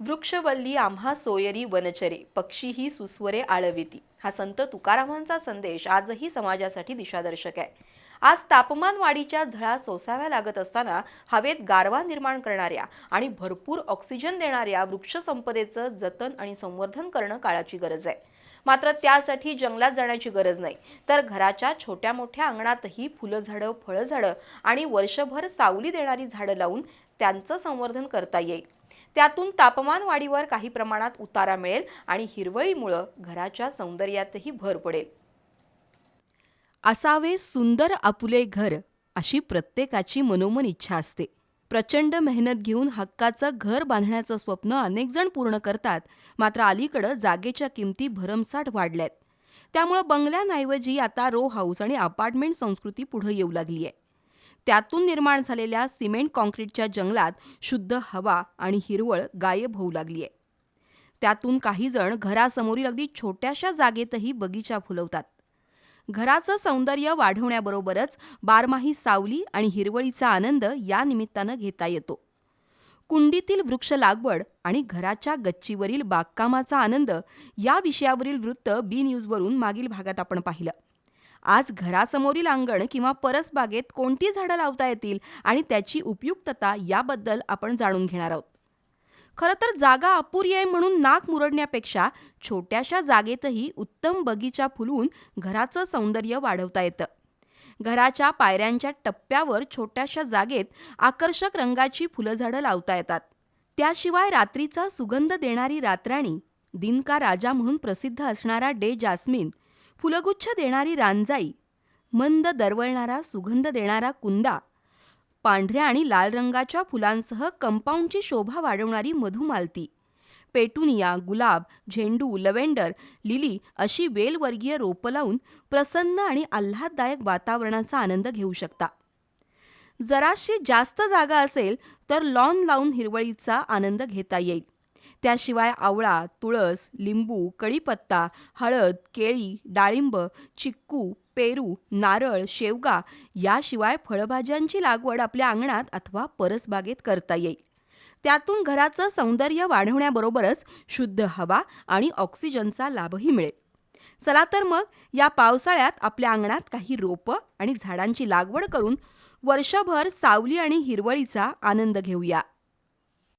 वृक्षवल्ली आम्हा सोयरी वनचरे पक्षी ही सुस्वरे आळविती. हा संत तुकारामांचा संदेश आजही समाजासाठी दिशादर्शक आहे. आज तापमान वाढीच्या झळा सोसाव्या लागत असताना हवेत गारवा निर्माण करणाऱ्या आणि भरपूर ऑक्सिजन देणाऱ्या वृक्षसंपदेचं जतन आणि संवर्धन करणं काळाची गरज आहे. मात्र त्यासाठी जंगलात जाण्याची गरज नाही. तर घराच्या छोट्या मोठ्या अंगणातही फुलझाडं फळझाडं आणि वर्षभर सावली देणारी झाडं लावून त्यांचं संवर्धन करता येईल. त्यातून तापमान वाढीवर काही प्रमाणात उतारा मिळेल आणि हिरवळीमुळं घराच्या सौंदर्यातही भर पडेल. असावे सुंदर आपुले घर अशी प्रत्येकाची मनोमन इच्छा असते. प्रचंड मेहनत घेऊन हक्काचं घर बांधण्याचं स्वप्न अनेक जण पूर्ण करतात मात्र अलीकडं जागेच्या किमती भरमसाठ वाढल्यात. त्यामुळं बंगल्यांऐवजी आता रो हाऊस आणि अपार्टमेंट संस्कृती पुढे येऊ लागली आहे त्यातून निर्माण झालेल्या सिमेंट कॉन्क्रीटच्या जंगलात शुद्ध हवा आणि हिरवळ गायब होऊ लागली आहे. त्यातून काही जण घरासमोरील अगदी छोट्याशा जागेतही बगीचा फुलवतात. घराचं सौंदर्य वाढवण्याबरोबरच बारमाही सावली आणि हिरवळीचा आनंद या निमित्तानं घेता येतो. कुंडीतील वृक्ष लागवड आणि घराच्या गच्चीवरील बागकामाचा आनंद या विषयावरील वृत्त बी न्यूजवरून मागील भागात आपण पाहिलं. आज घरासमोरील अंगण किंवा परसबागेत कोणती झाडं लावता येतील आणि त्याची उपयुक्तता याबद्दल आपण जाणून घेणार आहोत. खरं तर जागा अपुरी आहे म्हणून नाक मुरडण्यापेक्षा छोट्याशा जागेतही उत्तम बगीचा फुलवून घराचं सौंदर्य वाढवता येतं. घराच्या पायऱ्यांच्या टप्प्यावर छोट्याशा जागेत आकर्षक रंगाची फुलझाडं लावता येतात. त्याशिवाय रात्रीचा सुगंध देणारी रातराणी दिनका राजा म्हणून प्रसिद्ध असणारा डे जास्मिन फुलगुच्छ देणारी रांजाई मंद दरवळणारा सुगंध देणारा कुंदा पांढऱ्या आणि लाल रंगाच्या फुलांसह कंपाऊंडची शोभा वाढवणारी मधुमालती पेटुनिया गुलाब झेंडू लव्हेंडर लिली अशी वेलवर्गीय रोपं लावून प्रसन्न आणि आल्हाददायक वातावरणाचा आनंद घेऊ शकता. जराशी जास्त जागा असेल तर लॉन लावून हिरवळीचा आनंद घेता येईल. त्याशिवाय आवळा तुळस लिंबू कढीपत्ता हळद केळी डाळिंब चिक्कू पेरू नारळ शेवगा याशिवाय फळभाज्यांची लागवड आपल्या अंगणात अथवा परसबागेत करता येईल. त्यातून घराचं सौंदर्य वाढवण्याबरोबरच शुद्ध हवा आणि ऑक्सिजनचा लाभही मिळेल. चला तर मग या पावसाळ्यात आपल्या अंगणात काही रोपं आणि झाडांची लागवड करून वर्षभर सावली आणि हिरवळीचा आनंद घेऊया.